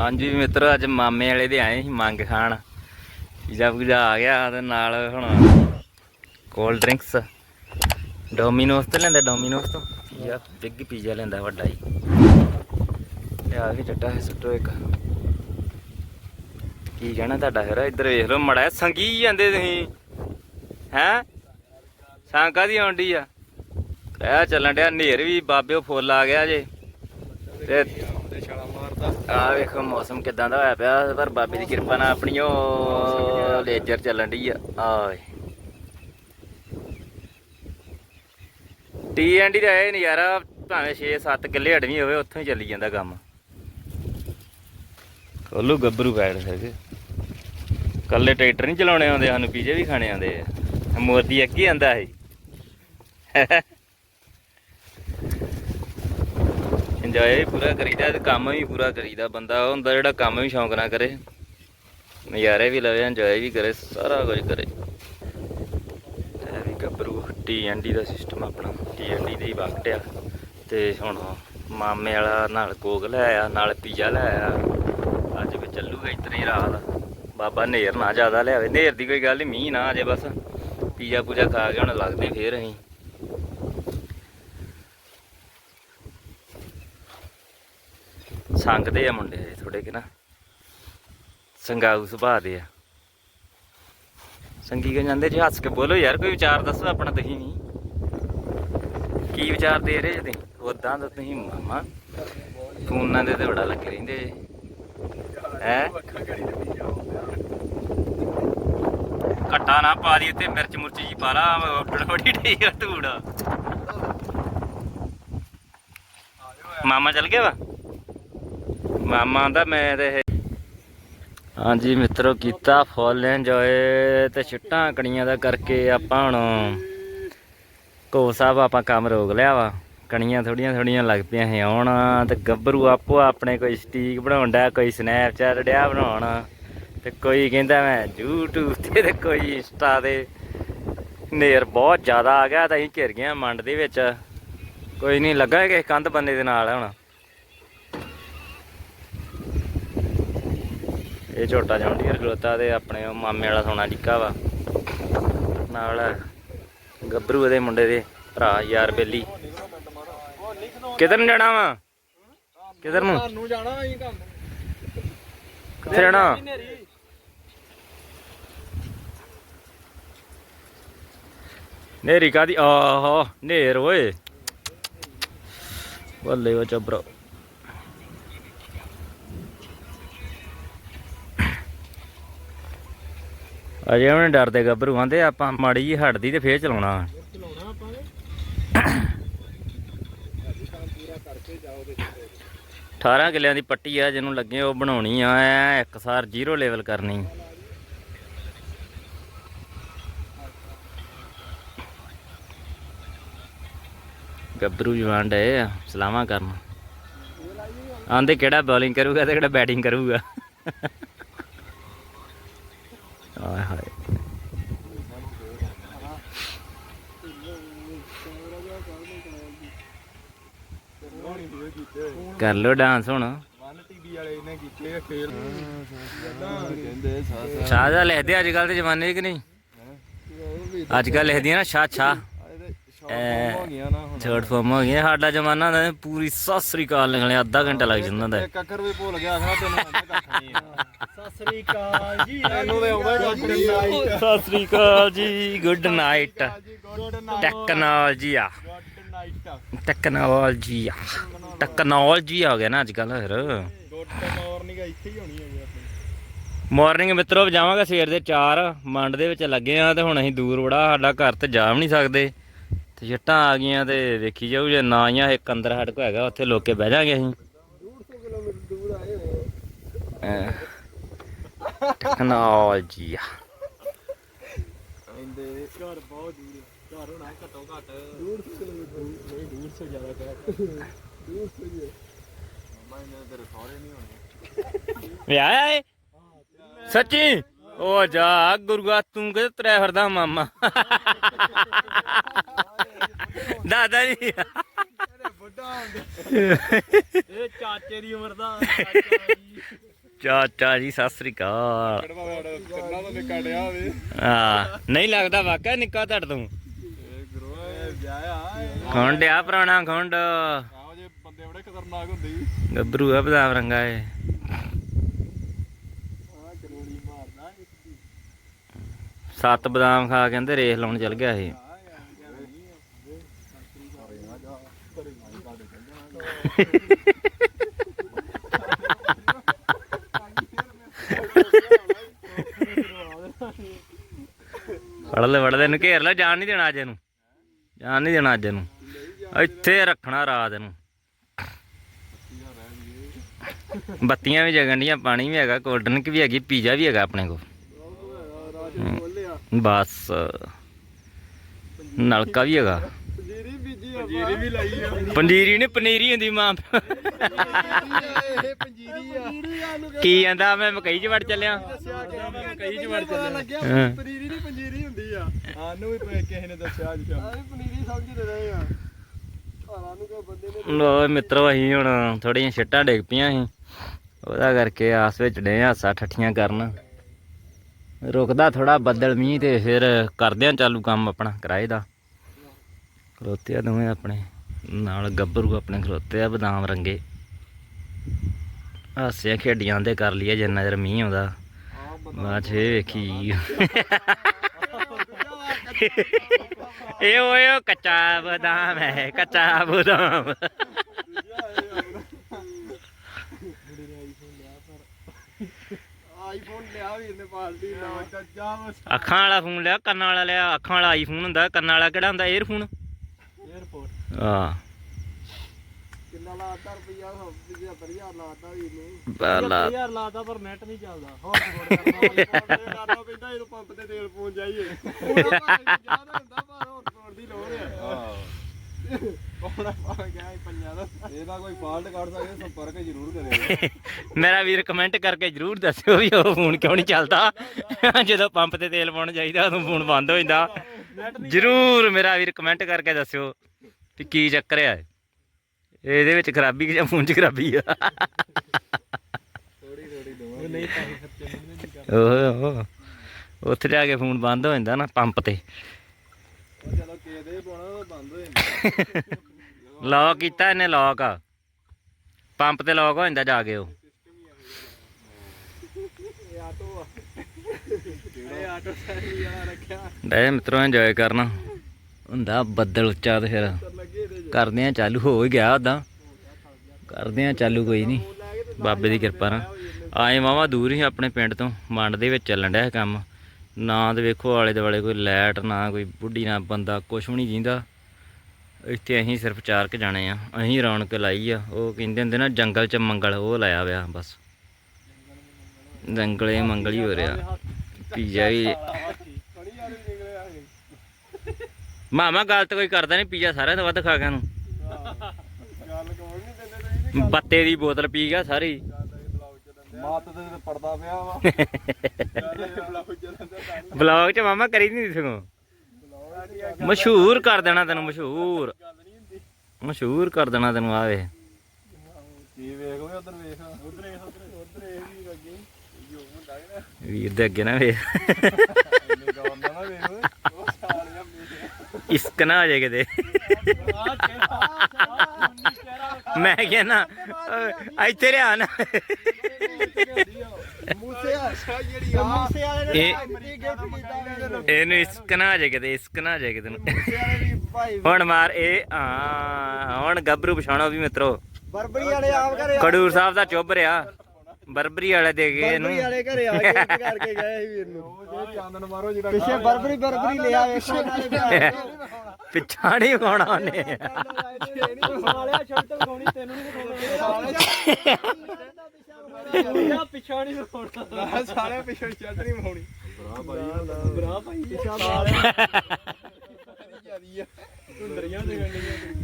ਹਾਂਜੀ ਮਿੱਤਰ, ਅੱਜ ਮਾਮੇ ਵਾਲੇ ਦੇ ਆਏ ਸੀ ਮੰਗ ਖਾਣ। ਪੀਜ਼ਾ ਪੂਜਾ ਆ ਗਿਆ ਤੇ ਨਾਲ ਹੁਣ ਕੋਲਡ ਡਰਿੰਕਸ। ਡੋਮੀਨੋਸ ਤੇ ਲੈਂਦਾ ਡੋਮੀਨੋਸ ਤੋਂ? ਪੀਜ਼ਾ ਬਿੱਗ ਪੀਜ਼ਾ ਲੈਂਦਾ ਵੱਡਾ ਹੀ ਤੇ ਆ ਚੱਟਾ ਹੈ ਸੁੱਟੋ ਇੱਕ। ਕੀ ਕਹਿਣਾ ਤੁਹਾਡਾ ਫਿਰ? ਇੱਧਰ ਵੇਖ ਲਓ, ਮੜਾ ਸੰਗੀ ਜਾਂਦੇ ਤੁਸੀਂ। ਹੈਂ? ਸੰਕਾ ਦੀ ਆਉਂਦੀ ਆ? ਕਹਿ ਚੱਲਣ ਡਿਆ ਨੇਰ ਵੀ ਬਾਬਿਓ ਫੁੱਲ ਆ ਗਿਆ ਜੇ। ਤੇ ਆ ਵੇਖੋ ਮੌਸਮ ਕਿਦਾਂ ਦਾ ਹੋਇਆ ਪਿਆ, ਪਰ ਬਾਬੇ ਦੀ ਕਿਰਪਾ ਨਾਲ ਆਪਣੀ ਉਹ ਲੇਜ਼ਰ ਚੱਲਣ ਢੀ ਆ। ਆਏ ਟੀ ਐਂਡ ਦਾ ਇਹ ਨਜ਼ਾਰਾ ਭਾਵੇਂ 6-7 ਕਿੱਲੇ ਹਟਵੀਂ ਹੋਵੇ, ਉੱਥੋਂ ਹੀ ਚੱਲੀ ਜਾਂਦਾ ਕੰਮ। ਕੋਲੂ ਗੱਭਰੂ ਪੈੜ ਸਕੇ ਕੱਲੇ ਟਰੈਕਟਰ ਨਹੀਂ ਚਲਾਉਣੇ ਆਉਂਦੇ, ਸਾਨੂੰ ਪੀਜੇ ਵੀ ਖਾਣੇ ਆਉਂਦੇ ਆ। ਮੋਦੀ ਅੱਗੇ ਆਂਦਾ ਹੈ ਇੰਜੋਏ ਵੀ ਪੂਰਾ ਕਰੀਦਾ ਤੇ ਕੰਮ ਵੀ ਪੂਰਾ ਕਰੀਦਾ ਬੰਦਾ, ਉਹ ਹੁੰਦਾ ਜਿਹੜਾ ਕੰਮ ਵੀ ਸ਼ੌਂਕ ਨਾਲ ਕਰੇ। ਨਜ਼ਾਰੇ ਵੀ ਲਵੇ ਇੰਜੋਏ ਵੀ ਕਰੇ, ਸਾਰਾ ਕੁਝ ਕਰੇ। ਇਹ ਵੀ ਗੱਭਰੂ ਟੀ ਦਾ ਸਿਸਟਮ ਆਪਣਾ। ਟੀ ਦੇ ਹੀ ਵਕਟਿਆ ਤੇ ਹੁਣ ਮਾਮੇ ਵਾਲਾ ਨਾਲ ਕੋਕ ਲੈ ਆਇਆ, ਨਾਲ ਪੀਜ਼ਾ ਲੈ ਆਇਆ। ਅੱਜ ਵੀ ਚੱਲੂਗਾ ਇਤਨੀ ਹੀ ਰਾਤ। ਬਾਬਾ ਨੇਰ ਨਾ ਜ਼ਿਆਦਾ ਲਿਆਵੇ। ਨੇਰ ਦੀ ਕੋਈ ਗੱਲ ਨਹੀਂ ਮੀਂਹ ਨਾ ਆ ਜੇ ਬਸ। ਪੀਜ਼ਾ ਪੂਜਾ ਖਾ ਕੇ ਹੁਣ ਲੱਗਦੇ ਫੇਰ ਅਸੀਂ। ਸੰਗਦੇ ਆ ਮੁੰਡੇ ਥੋੜੇ ਕਿ ਨਾ। ਸੰਗਾਊ ਸੁਭਾਅ ਦੇ ਆ। ਸੰਗੀ ਕੇ ਜਾਂਦੇ? ਜੀ ਹੱਸ ਕੇ ਬੋਲੋ ਯਾਰ, ਕੋਈ ਵਿਚਾਰ ਦੱਸੋ ਆਪਣਾ ਤੁਸੀਂ ਨਹੀਂ ਕੀ ਵਿਚਾਰ ਦੇ ਰਹੇ ਜੇ ਉਦਾਂ ਤਾਂ ਤੁਸੀਂ ਮਾਮਾ, ਫੋਨਾਂ ਦੇ ਤੇ ਬੜਾ ਲੱਗੇ ਰਹਿੰਦੇ ਹੈ? ਅੱਖਾਂ ਘੱਟਾ ਨਾ ਪਾ ਦੀ ਤੇ ਮਿਰਚ ਮੁਰਚ ਜੀ ਪਾ ਲਾ ਬੜੀ ਠੀਕ ਆ ਮਾਮਾ ਚੱਲ ਗਿਆ ਵਾ? ਮਾਮਾ ਆਂਦਾ, ਮੈਂ ਤੇ ਇਹ ਹਾਂਜੀ ਮਿੱਤਰੋ, ਕੀਤਾ ਫੁੱਲ ਇੰਜੋਏ ਤੇ ਛਿੱਟਾਂ ਕਣੀਆਂ ਦਾ ਕਰਕੇ ਆਪਾਂ ਹੁਣ ਕੋ ਸਾਹਿਬ ਆਪਾਂ ਕੰਮ ਰੋਕ ਲਿਆ ਵਾ। ਕਣੀਆਂ ਥੋੜੀਆਂ ਥੋੜੀਆਂ ਲੱਗ ਪਈਆਂ ਸੀ ਆਉਣ, ਤੇ ਗੱਭਰੂ ਆਪੋ ਆਪਣੇ ਕੋਈ ਸਟੀਕ ਬਣਾਉਣ ਡਿਆ, ਕੋਈ ਸਨੈਪਚੈਟ ਡਿਆ ਬਣਾਉਣ, ਤੇ ਕੋਈ ਕਹਿੰਦਾ ਮੈਂ YouTube ਤੇ ਤੇ ਕੋਈ ਇੰਸਟਾ ਤੇ। ਨੇਰ ਬਹੁਤ ਜ਼ਿਆਦਾ ਆ ਗਿਆ, ਤਾਂ ਅਸੀਂ ਘਿਰ ਗਏ ਮੰਡ ਦੇ ਵਿੱਚ। ਕੋਈ ਨਹੀਂ, ਲੱਗਾ ਕਿਸੇ ਕੰਧ ਬੰਨੇ ਦੇ ਨਾਲ ਹੁਣ। ਇਹ ਛੋਟਾ ਜੌਂਡੀਅਰ ਖਲੋਤਾ ਤੇ ਆਪਣੇ ਉਹ ਮਾਮੇ ਵਾਲਾ ਸੋਨਾ ਨਿੱਕਾ ਵਾ। ਨਾਲ ਗੱਭਰੂ ਦੇ ਮੁੰਡੇ ਦੇ ਭਰਾ ਯਾਰ ਬੇਲੀ। ਕਿੱਧਰ ਨੂੰ ਜਾਣਾ ਵਾ? ਕਿੱਧਰ ਨੂੰ? ਤੁਹਾਨੂੰ ਜਾਣਾ ਅਸੀਂ ਕੰਮ ਕਿੱਥੇ ਜਾਣਾ? ਨੇਰੀ। ਕਾਦੀ ਆਹਾ ਨੇਰ ਓਏ। ਬੱਲੇ ਵਾ ਚੱਬਰਾ ਅਜੇ ਉਹਨੇ ਡਰਦੇ ਗੱਭਰੂ ਆਂਦੇ, ਆਪਾਂ ਮਾੜੀ ਜੀ ਹਟਦੀ ਤੇ ਫੇਰ ਚਲਾਉਣਾ। ਚਲਾਉਣਾ ਆਪਾਂ ਨੇ 18 ਕਿੱਲਿਆਂ ਦੀ ਪੱਟੀ ਆ, ਜਿਹਨੂੰ ਲੱਗੇ ਉਹ ਬਣਾਉਣੀ ਆ ਇੱਕ ਸਾਰ ਜ਼ੀਰੋ ਲੈਵਲ ਕਰਨੀ। ਗੱਭਰੂ ਜਵਾਨ ਡੇ ਆ ਸਲਾਮਾਂ ਕਰਨ। ਆਂਦੇ ਕਿਹੜਾ ਬੋਲਿੰਗ ਕਰੂਗਾ ਤੇ ਕਿਹੜਾ ਬੈਟਿੰਗ ਕਰੂਗਾ। ਕਰ ਲੋ ਡਾਂਸ ਹੁਣ। ਵਨ ਟੀਵੀ ਵਾਲੇ ਇਹਨੇ ਕੀਤੇ ਆ ਖੇਲ ਕਹਿੰਦੇ ਸਾਸਾ ਸ਼ਾਹ ਲਿਖਦੇ ਅੱਜ ਕੱਲ ਦੇ ਜ਼ਮਾਨੇ 'ਚ ਕਿ ਨਹੀਂ? ਅੱਜ ਕੱਲ ਲਿਖਦੀਆਂ ਨਾ ਸ਼ਾਹ ਸ਼ਾਹ। ਐ, ਹੋ ਗਿਆ ਨਾ ਹੁਣ। ਥਰਡ ਫਾਰਮ ਹੋ ਗਿਆ ਸਾਡਾ ਜ਼ਮਾਨਾ ਹੁੰਦਾ ਸੀ, ਪੂਰੀ ਸਤਿ ਸ੍ਰੀ ਅਕਾਲ ਲਿਖਣੇ ਅੱਧਾ ਘੰਟਾ ਲੱਗ ਜਾਂਦਾ ਹੁੰਦਾ। ਸੀ। ਅੱਖਰ ਵੀ ਭੁੱਲ ਗਿਆ ਆਖਣਾ ਤੈਨੂੰ ਆਂਦਾ ਕੱਖ ਨਹੀਂ ਸਤਿ ਸ੍ਰੀ ਅਕਾਲ ਜੀ ਤੈਨੂੰ ਤੇ ਆਉਂਦਾ ਕੱਖ ਨਹੀਂ। ਸਤਿ ਸ੍ਰੀ ਅਕਾਲ ਜੀ ਗੁੱਡ ਨਾਈਟ ਗੁੱਡ ਟੈਕਨੋਲੋਜੀ ਆ ਨਾਈਟ ਟੈਕਨੋਲੋਜੀ ਆ ਟੈਕਨੋਲੋਜੀ ਆ ਗਿਆ ਨਾ ਅੱਜ ਕੱਲ ਫਿਰ ਗੁੱਡ ਮਾਰਨਿੰਗ ਇੱਥੇ ਹੀ ਹੋਣੀ ਹੈ ਆਪਣੀ। ਮਾਰਨਿੰਗ ਮਿੱਤਰੋ ਜਾਵਾਂਗੇ ਸਵੇਰ ਦੇ 4 ਮੰਡ ਦੇ ਵਿੱਚ ਲੱਗੇ ਆ ਤੇ ਹੁਣ ਅਸੀਂ ਦੂਰ ਬੜਾ ਸਾਡਾ ਘਰ ਤੇ ਜਾ ਵੀ ਨਹੀਂ ਸਕਦੇ। ਤੇ ਜੱਟਾਂ ਆ ਗਈਆਂ ਤੇ ਵੇਖੀ ਜਾਊ ਜੇ ਨਾ ਆਈਆਂ ਇੱਕ ਅੰਦਰ ਸਾਡੇ ਕੋ ਹੈਗਾ ਉੱਥੇ ਲੋਕੇ ਬਹਿ ਜਾਾਂਗੇ ਅਸੀਂ। 150 ਕਿਲੋਮੀਟਰ ਦੂਰ ਆਏ ਹੋਏ ਟੈਕਨੋਲੋਜੀ ਆ। ਕਹਿੰਦੇ ਘਰ ਬਹੁਤ ਦੂਰ ਘਰ ਹੋਣਾ ਘੱਟੋ ਘੱਟ 150 ਕਿਲੋਮੀਟਰ ਨਹੀਂ 150 ਜ਼ਿਆਦਾ ਕਰ 150 ਹੀ ਹੈ ਮਾਮਾ ਇਹਨਾਂ ਤੇਰੇ ਸਹੁਰੇ ਨਹੀਂ ਹੋਣੇ। ਵਿਆਹ ਸੱਚੀ? ਉਹ ਜਾ ਗੁਰਗਾ ਤੂੰ ਕਿਤੇ ਤਰੇ ਫਿਰਦਾ ਮਾਮਾ? ਦਾਦਾ ਜੀ। ਇਹ ਚਾਚੇ ਦੀ ਉਮਰ ਦਾ। ਚਾਚਾ ਜੀ ਸਤਿ ਸ੍ਰੀ ਅਕਾਲ। ਨਹੀਂ ਲੱਗਦਾ ਵਾਕਿਆ ਨਿੱਕਾ ਤੁਹਾਡੇ ਤੋਂ। ਖੁੰਡ ਆ ਪੁਰਾਣਾ ਖੁੰਡ। ਆਹੋ ਜੇ ਬੰਦੇ ਬੜੇ ਖਤਰਨਾਕ ਹੁੰਦੇ ਸੀ ਗੱਭਰੂ ਆ ਬਦਾਮ ਰੰਗਾ ਏ ਸੱਤ ਬਦਾਮ ਖਾ ਕੇ ਕਹਿੰਦੇ ਰੇਸ ਲਾਉਣ ਚਲ ਗਿਆ ਇਹ। ਫੜ ਲੈ ਫੜ ਲੈ ਇਹਨੂੰ ਘੇਰ ਲੈ ਜਾਣ ਨਹੀਂ ਦੇਣਾ ਅੱਜ ਇਹਨੂੰ। ਜਾਣ ਨਹੀਂ ਦੇਣਾ ਅੱਜ ਇਹਨੂੰ। ਇੱਥੇ ਰੱਖਣਾ ਰਾਤ ਨੂੰ ਬੱਤੀਆਂ ਵੀ ਜਗਣ ਡੀਆਂ ਪਾਣੀ ਵੀ ਹੈਗਾ ਕੋਲਡ ਡਰਿੰਕ ਵੀ ਹੈਗੀ ਪੀਜ਼ਾ ਵੀ ਹੈਗਾ ਆਪਣੇ ਕੋਲ। ਬਸ। ਨਲਕਾ ਵੀ ਹੈਗਾ। ਪੰਜੀਰੀ ਵੀ ਲਾਈ ਆ। ਪੰਜੀਰੀ ਨੇ ਪਨੀਰੀ ਹੁੰਦੀ ਮਾਂ ਇਹ ਪੰਜੀਰੀ ਆ ਪੰਜੀਰੀ ਆ ਨੂੰ ਕੀ ਕਹਿੰਦਾ ਮੈਂ ਮਕਈ ਚ ਵੜ ਚੱਲਿਆ। ਦੱਸਿਆ ਕਿ ਮਕਈ ਚ ਵੜ ਚੱਲਿਆ ਲੱਗਿਆ ਹਾਂ। ਪਨੀਰੀ ਨਹੀਂ ਪੰਜੀਰੀ ਹੁੰਦੀ ਆ। ਸਾਨੂੰ ਵੀ ਪ- ਕਿਸੇ ਨੇ ਦੱਸਿਆ ਅੱਜ ਸ਼ਾਮ ਅਸੀਂ ਪਨੀਰੀ ਸਮਝਦੇ ਰਹੇ ਆ। ਘਰਾਂ ਨੂੰ ਕੋ ਬੰਦੇ ਨੇ ਲੋ ਮਿੱਤਰੋ ਅਸੀਂ ਹੁਣ ਥੋੜੀਆਂ ਛਿੱਟਾਂ ਡਿੱਗ ਪਈਆਂ ਸੀ। ਉਹਦਾ ਕਰਕੇ ਆਸ ਵਿੱਚ ਡੇ ਹਾਸਾ ਠੱਠੀਆਂ ਕਰਨ। ਰੁਕਦਾ ਥੋੜਾ ਬੱਦਲ ਮੀਂਹ ਤੇ ਫਿਰ ਕਰਦੇ ਆ ਚਾਲੂ ਕੰਮ ਆਪਣਾ ਕਿਰਾਏ ਦਾ। ਖਲੋਤੇ ਆ ਦੋਵੇਂ ਆਪਣੇ। ਨਾਲ ਗੱਭਰੂ ਆਪਣੇ ਖਲੋਤੇ ਆ ਬਦਾਮ ਰੰਗੇ। ਹਾਸਿਆ ਖੇਡੀਆਂ ਦੇ ਕਰ ਲਿਆ ਜਿੰਨਾ ਚਿਰ ਮੀਂਹ ਆਉਂਦਾ। ਬਾਅਦ ਚ ਵੇਖੀ। ਇਹ ਓਏ ਕੱਚਾ ਬਦਾਮ ਹੈ ਕੱਚਾ ਬਦਾਮ। ਆਈਫੋਨ ਲਿਆ ਵੀਰ ਨੇ ਪਾਲਟੀ ਨਾ ਅੱਖਾਂ ਵਾਲਾ ਫੋਨ ਲਿਆ ਕੰਨਾਂ ਵਾਲਾ ਲਿਆ ਅੱਖਾਂ ਵਾਲਾ ਆਈਫੋਨ ਹੁੰਦਾ ਕੰਨਾਂ ਵਾਲਾ ਕਿਹੜਾ ਹੁੰਦਾ 에ਅਰਫੋਨ ਆ ਕਿੰਨਾ ਲਾਤਾ ਰੁਪਈਆ? 70000 ਲਾਤਾ ਵੀਰ ਨੇ ਬਾਲਾ ਯਾਰ ਲਾਤਾ ਪਰ ਨੈਟ ਨਹੀਂ ਚੱਲਦਾ। ਹੋਰ ਸਪੋਰਟ ਕਰਨਾ ਕਰਨਾ ਪੈਂਦਾ? ਇਹ ਪੰਪ ਤੇ ਤੇਲ ਪਹੁੰਚ ਜਾਈਏ। ਉਹਦਾ ਭਾਵੇਂ ਜ਼ਿਆਦਾ ਹੁੰਦਾ ਪਰ ਹੋਰ ਸਪੋਰਟ ਦੀ ਲੋੜ ਆ। ਕੋਣਾ ਪਾ ਗਿਆ ਪੰਜਾਂ ਦਾ। ਇਹਦਾ ਕੋਈ ਫਾਲਟ ਕੱਢ ਸਕਦੇ ਸੰਪਰਕ ਜ਼ਰੂਰ ਕਰਿਓ। ਮੇਰਾ ਵੀਰ ਕਮੈਂਟ ਕਰਕੇ ਜਰੂਰ ਦੱਸਿਓ ਵੀ ਉਹ ਫੋਨ ਕਿਉਂ ਨਹੀਂ ਚੱਲਦਾ? ਜਦੋਂ ਪੰਪ ਤੇ ਤੇਲ ਪਾਉਣ ਜਾਈਦਾ ਉਦੋਂ ਫੋਨ ਬੰਦ ਹੋ ਜਾਂਦਾ। ਜਰੂਰ ਮੇਰਾ ਵੀਰ ਕਮੈਂਟ ਕਰਕੇ ਦੱਸਿਓ। ਕਿ ਕੀ ਚੱਕਰ ਆ ਇਹਦੇ ਵਿੱਚ ਖਰਾਬੀ ਕਿ ਜਾਂ ਫੋਨ 'ਚ ਖਰਾਬੀ ਆ? ਥੋੜੀ ਥੋੜੀ ਦੋ ਨਹੀਂ ਪੈਸੇ ਖਰਚੇ ਨਹੀਂ ਓਹ ਉੱਥੇ ਜਾ ਕੇ ਫੋਨ ਬੰਦ ਹੋ ਜਾਂਦਾ ਨਾ ਪੰਪ ਤੇ। ਉਹ ਚਲੋ ਕੇ ਦੇ ਪਾਉਣਾ ਉਹ ਬੰਦ ਹੋ ਜਾਂਦਾ ਲੌਕ ਕੀਤਾ ਇਹਨੇ ਲੌਕ ਪੰਪ ਤੇ ਲੌਕ ਹੋ ਜਾਂਦਾ ਜਾ ਕੇ ਉਹ। ਇਹ ਆਟੋ ਆ। ਇਹ ਆਟੋ ਸਾਈਕਲ ਵਾਲਾ ਰੱਖਿਆ ਡੇ ਮਿੱਤਰੋ ਇੰਜੋਏ ਕਰਨਾ। ਹੁੰਦਾ ਬੱਦਲ ਉੱਚਾ ਤੇ ਫਿਰ ਕਰਦੇ ਆ ਚਾਲੂ ਹੋ ਹੀ ਗਿਆ ਉਦਾਂ ਕਰਦੇ ਆ ਚਾਲੂ ਕੋਈ ਨਹੀਂ, ਬਾਬੇ ਦੀ ਕਿਰਪਾ ਨਾਲ। ਆਏ ਮਾਵਾ ਦੂਰ ਹੀ ਆਪਣੇ ਪਿੰਡ ਤੋਂ, ਮੰਡ ਦੇ ਵਿੱਚ ਚੱਲਣ ਡਿਆ ਇਹ ਕੰਮ। ਨਾ ਤੇ ਵੇਖੋ ਆਲੇ ਦੁਆਲੇ ਕੋਈ ਲਾਈਟ, ਨਾ ਕੋਈ ਬੁੱਢੀ, ਨਾ ਬੰਦਾ, ਕੁਛ ਵੀ ਨਹੀਂ ਜਿੰਦਾ। ਇੱਥੇ ਅਸੀਂ ਸਿਰਫ ਚਾਰ ਕ ਜਾਣੇ ਆ, ਅਸੀਂ ਰੌਣਕ ਲਾਈ ਆ, ਉਹ ਕਹਿੰਦੇ ਹੁੰਦੇ ਨਾ ਜੰਗਲ ਚ ਮੰਗਲ, ਉਹ ਲਾਇਆ ਹੋਇਆ ਬਸ। ਜੰਗਲੇ ਮੰਗਲ ਹੀ ਹੋ ਰਿਹਾ। ਪੀਜ਼ਾ ਵੀ ਕਣੀ ਯਾਰ ਨਿਕਲੇ ਆ ਗਏ ਮਾਮਾ ਗੱਲ ਤਾਂ ਕੋਈ ਕਰਦਾ ਨਹੀਂ ਪੀਜ਼ਾ ਸਾਰਿਆਂ ਤੋਂ ਵੱਧ ਖਾ ਗਿਆ ਨੂੰ ਬੱਤੇ ਦੀ ਬੋਤਲ ਪੀ ਗਿਆ ਸਾਰੀ। ਮਾਤ ਤੇ ਪੜਦਾ ਪਿਆ ਵਾ। ਇਹ ਬਲੌਗ 'ਚ ਮਾਮਾ ਕਰੀ ਨਹੀਂ ਸਗੋਂ ਮਸ਼ਹੂਰ ਕਰ ਦੇਣਾ ਤੈਨੂੰ ਮਸ਼ਹੂਰ। ਮਸ਼ਹੂਰ ਕਰ ਦੇਣਾ ਤੈਨੂੰ ਆਵੇ ਕੀ ਵੇਖ ਓਏ ਉਧਰ ਵੇਖ। ਉਧਰ ਵੇਖ ਉਧਰ ਇਹ ਵੀ ਅੱਗੇ ਜੋ ਹੁੰਦਾ ਨਾ ਵੀਰ ਦੇ ਅੱਗੇ ਨਾ ਵੇ ਇੰਨੇ ਗੌਰ ਨਾਲ ਨਾ ਵੇਖ। ਉਹ ਸਾਲੀਆਂ ਇਸਕ ਨਾ ਹੋ ਜਾਏ ਕਿਤੇ। ਮੈਂ ਕਹਿੰਦਾ ਇੱਥੇ ਰਿਆ ਨਾ ਇਹਨੂੰ ਇਸਕ ਨਾ ਹੋ ਜਾਏ ਕਿਤੇ ਇਸਕ ਨਾ ਹੋ ਜਾਏ ਕਿਤੇ ਹੁਣ ਮਾਰ ਇਹ ਹਾਂ ਹੁਣ ਗੱਭਰੂ ਪਛਾਣੋ ਵੀ ਮਿੱਤਰੋ। ਬਰਬਰੀ ਵਾਲੇ ਆਪ ਘਰੇ ਖਡੂਰ ਸਾਹਿਬ ਦਾ ਚੁੱਭ ਰਿਆ ਬਰਬਰੀ ਵਾਲੇ ਦੇ ਗਏ ਇਹਨੂੰ ਵਾਲੇ ਘਰੇ ਆ ਕੇ gift ਕਰਕੇ ਗਏ ਸੀ ਵੀਰ ਨੂੰ ਚਾਂਦਨ ਮਾਰੋ ਜਿਹੜਾ ਪਿੱਛੇ ਬਰਬਰੀ ਬਰਬਰੀ ਲਿਆ ਵੇਖੋ ਨਾਲੇ ਪਿੱਛਾ ਨਹੀਂ ਖਾਣਾ ਉਹਨੇ ਸਾਲਿਆ ਸ਼ਰਟ ਗੋਣੀ ਤੈਨੂੰ ਨਹੀਂ ਸਾਲਿਆ ਪਿੱਛਾ ਨਹੀਂ ਦਿਖਾਉਣਾ ਸਾਲਿਆ ਪਿੱਛੇ ਸ਼ਰਟ ਨਹੀਂ ਦਿਖਾਉਣੀ ਬਰਾ ਭਾਈ ਬਰਾ ਭਾਈ ਪਿੱਛਾ ਸਾਲਿਆ ਜਿਆਦੀ ਆ ਸੁੰਦਰੀਆਂ ਜਗਣੀਆਂ ਕੋਈ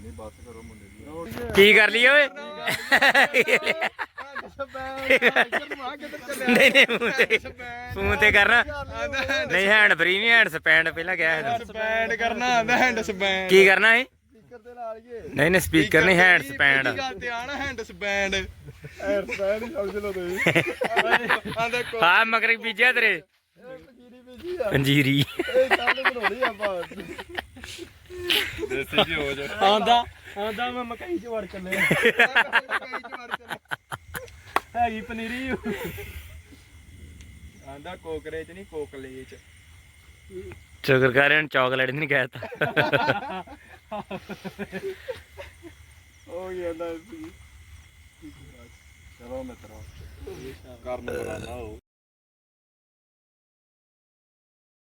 ਨਹੀਂ ਬਾਤ ਕਰੋ ਮੁੰਡੇ ਦੀ। ਕੀ ਕਰ ਲਈ ਓਏ? ਨਹੀਂ ਨਹੀਂ ਫੋਨ ਤੇ ਫੋਨ ਤੇ ਕਰਨਾ ਨਹੀਂ ਹੈਂਡ ਫ੍ਰੀ ਨਹੀਂ ਹੈਂਡ ਸਪੈਂਡ ਪਹਿਲਾਂ ਗਿਆ ਸੀ। ਸਪੈਂਡ ਕਰਨਾ ਆਂਦਾ ਹੈਂਡ ਸਪੈਂਡ ਕੀ ਕਰਨਾ ਹੈ ਸਪੀਕਰ ਤੇ ਲਾ ਲਾ ਲਈਏ। ਨਹੀਂ ਨਹੀਂ ਸਪੀਕਰ ਨਹੀਂ ਹੈਂਡ ਸਪੈਂਡ ਪਹਿਲੀ ਗੱਲ ਤੇ ਆਣਾ ਹੈਂਡ ਸਪੈਂਡ ਐਰ ਸਪੈਂਡ ਹੀ ਸਮਝ ਲਓ ਤੁਸੀਂ। ਆਂਦਾ ਕੋ ਹਾਂ ਮਗਰ ਬੀਜਿਆ ਤੇਰੇ। ਪਕੀਰੀ ਬੀਜੀ ਆ। ਪੰਜੀਰੀ। ਇਹ ਕੱਲ ਬਣਾਉਣੀ ਆਪਾਂ। ਦੇਸੀ ਜੀ ਹੋ ਜਾ ਆਂਦਾ ਆਂਦਾ ਮੈਂ ਮਕਈ ਚ ਵੜ ਚੱਲੇ ਹੈਗੀ ਪਨੀਰੀ। ਆਂਦਾ ਕੋਕਰੇ ਚ ਨਹੀਂ ਕੋਕਲੇ ਚ। ਸ਼ੁਕਰ ਕਰ ਰਿਹਾ ਚਾਕਲੇਟ ਨਹੀਂ ਕਹਿਤਾ। ਹੋ ਗਿਆ ਨਾ ਚਲੋ ਮਿੱਤਰੋ ਕਰਨ ਬਰਾਨਾ ਹੋ